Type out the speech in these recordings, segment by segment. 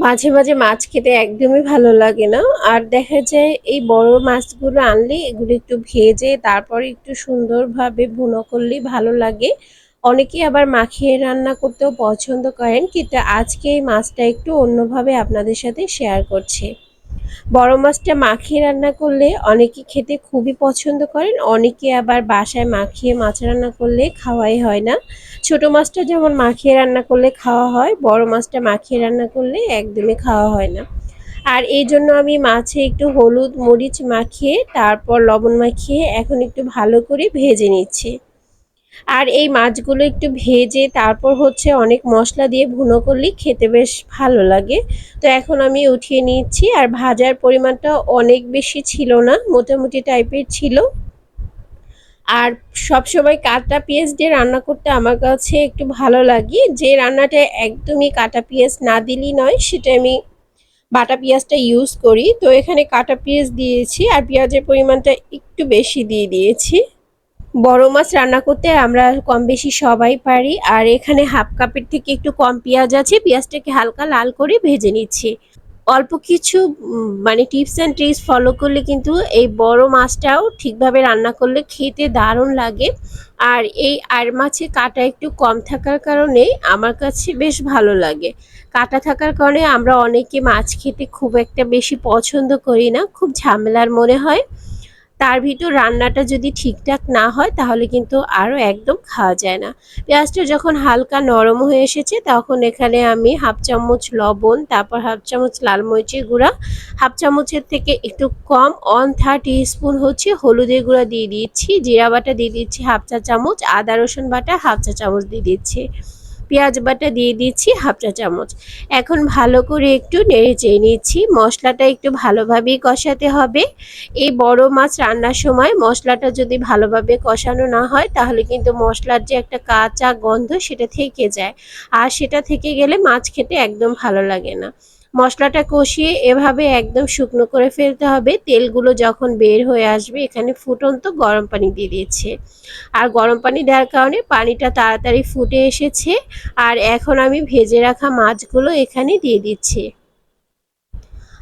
মাঝে মাঝে মাছ খেতে একদমই ভালো লাগে না। আর দেখা যায় এই বড় মাছগুলো আনলে এগুলো একটু ভেজে তারপরে একটু সুন্দরভাবে ভুনো করলে ভালো লাগে। অনেকে আবার মাখিয়ে রান্না করতেও পছন্দ করেন, কিন্তু আজকে এই মাছটা একটু অন্যভাবে আপনাদের সাথে শেয়ার করছি। বড় মাছটা মাখিয়ে রান্না করলে অনেকে খেতে খুবই পছন্দ করেন, অনেকে আবার বাসায় মাখিয়ে মাছ রান্না করলে খাওয়াই হয় না। ছোট মাছটা যেমন মাখিয়ে রান্না করলে খাওয়া হয়, বড় মাছটা মাখিয়ে রান্না করলে একদমই খাওয়া হয় না। আর এই জন্য আমি মাছে একটু হলুদ মরিচ মাখিয়ে, তারপর লবণ মাখিয়ে এখন একটু ভালো করে ভেজে নিচ্ছি। আর এই মাছগুলো একটু ভেজে তারপর হচ্ছে অনেক মশলা দিয়ে ভুনো করলে খেতে বেশ ভালো লাগে। তো এখন আমি উঠিয়ে নিচ্ছি আর ভাজার পরিমাণটা অনেক বেশি ছিল না, মোটামুটি টাইপের ছিল। আর সবসময় কাটা পেঁয়াজ দিয়ে রান্না করতে আমার কাছে একটু ভালো লাগে। যে রান্নাটা একদমই কাটা পেঁয়াজ না দিলেই নয়, সেটা আমি বাটা পেঁয়াজটা ইউজ করি। তো এখানে কাটা পেঁয়াজ দিয়েছি আর পেঁয়াজের পরিমাণটা একটু বেশি দিয়ে দিয়েছি। বড় মাছ রান্না করতে আমরা কম বেশি সবাই পারি। আর এখানে হাফ কাপের থেকে একটু কম পেঁয়াজ আছে, পেঁয়াজটাকে হালকা লাল করে ভেজে নিচ্ছি। অল্প কিছু মানে টিপস অ্যান্ড ট্রিক্স ফলো করলে কিন্তু এই বড় মাছটাও ঠিকভাবে রান্না করলে খেতে দারুণ লাগে। আর এই আর মাছে কাটা একটু কম থাকার কারণে আমার কাছে বেশ ভালো লাগে। কাটা থাকার কারণে আমরা অনেকে মাছ খেতে খুব একটা বেশি পছন্দ করি না, খুব ঝামেলার মনে হয়। তার ভিতর রান্নাটা যদি ঠিকঠাক না হয়, তাহলে কিন্তু আরও একদম খাওয়া যায় না। পেঁয়াজটা যখন হালকা নরম হয়ে এসেছে, তখন এখানে আমি হাফ চামচ লবণ, তারপর হাফ চামচ লাল মরিচের গুঁড়া, হাফ চামচের থেকে একটু কম অন থার্ড স্পুন হচ্ছে হলুদের গুঁড়া দিয়ে দিচ্ছি, জিরা বাটা দিয়ে দিচ্ছি হাফ চা চামচ, আদা রসুন বাটা হাফ চা চামচ দিয়ে দিচ্ছি। পেঁয়াজ বাটা দিয়ে দিচ্ছি হাফ চা চামচ। এখন ভালো করে একটু নেড়ে চেয়ে নিচ্ছি। মশলাটা একটু ভালোভাবেই কষাতে হবে। এই বড় মাছ রান্নার সময় মশলাটা যদি ভালোভাবে কষানো না হয়, তাহলে কিন্তু মশলার যে একটা কাঁচা গন্ধ সেটা থেকে যায়। আর সেটা থেকে গেলে মাছ খেতে একদম ভালো লাগে না। মশলাটা কষিয়ে এভাবে একদম শুকনো করে ফেলতে হবে। তেলগুলো যখন বের হয়ে আসবে, এখানে ফুটন্ত গরম পানি দিয়ে দিয়েছে। আর গরম পানি দেওয়ার কারণে পানিটা তাড়াতাড়ি ফুটে এসেছে। আর এখন আমি ভেজে রাখা মাছগুলো এখানে দিয়ে দিচ্ছি।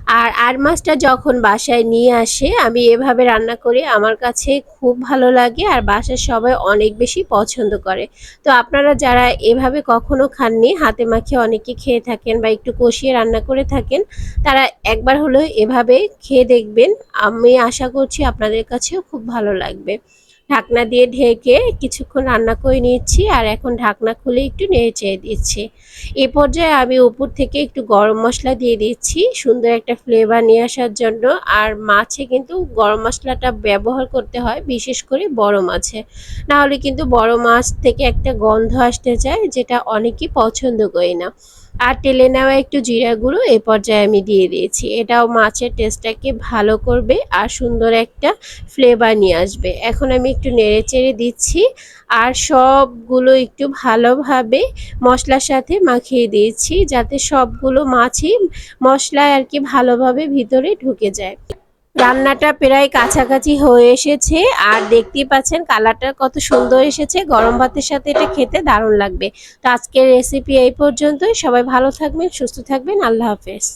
আর আর মাছটা যখন বাসায় নিয়ে আসে, আমি এভাবে রান্না করি, আমার কাছে খুব ভালো লাগে আর বাসার সবাই অনেক বেশি পছন্দ করে। তো আপনারা যারা এভাবে কখনো খাননি, হাতে মাখিয়ে অনেকে খেয়ে থাকেন বা একটু কষিয়ে রান্না করে থাকেন, তারা একবার হলেও এভাবে খেয়ে দেখবেন। আমি আশা করছি আপনাদের কাছেও খুব ভালো লাগবে। ঢাকনা দিয়ে ঢেকে কিছুক্ষণ রান্না করে নিচ্ছি আর এখন ঢাকনা খুলে একটু নেড়ে চেয়ে দিচ্ছি। এ পর্যায়ে আমি উপর থেকে একটু গরম মশলা দিয়ে দিচ্ছি, সুন্দর একটা ফ্লেভার নিয়ে আসার জন্য। আর মাছে কিন্তু গরম মশলাটা ব্যবহার করতে হয়, বিশেষ করে বড় মাছে। না হলে কিন্তু বড় মাছ থেকে একটা গন্ধ আসতে চায়, যেটা অনেকেই পছন্দ করি না আর টেলে নেওয়া একটু জিরা গুঁড়ো এ পর্যায়ে আমি দিয়ে দিয়েছি। এটাও মাছের টেস্টটাকে ভালো করবে আর সুন্দর একটা ফ্লেভার নিয়ে আসবে। এখন আমি একটু নেড়ে চেড়ে দিচ্ছি আর সবগুলো একটু ভালোভাবে মশলার সাথে মাখিয়ে দিয়েছি যাতে সবগুলো মাছই মশলায় আর কি ভালোভাবে ভিতরে ঢুকে যায়। রান্নাটা প্রায় কাছাকাছি হয়ে এসেছে আর দেখতেই পাচ্ছেন কালারটা কত সুন্দর এসেছে। গরম ভাতের সাথে এটা খেতে দারুণ লাগবে। তো আজকের রেসিপি এই পর্যন্তই। সবাই ভালো থাকবেন, সুস্থ থাকবেন। আল্লাহ হাফেজ।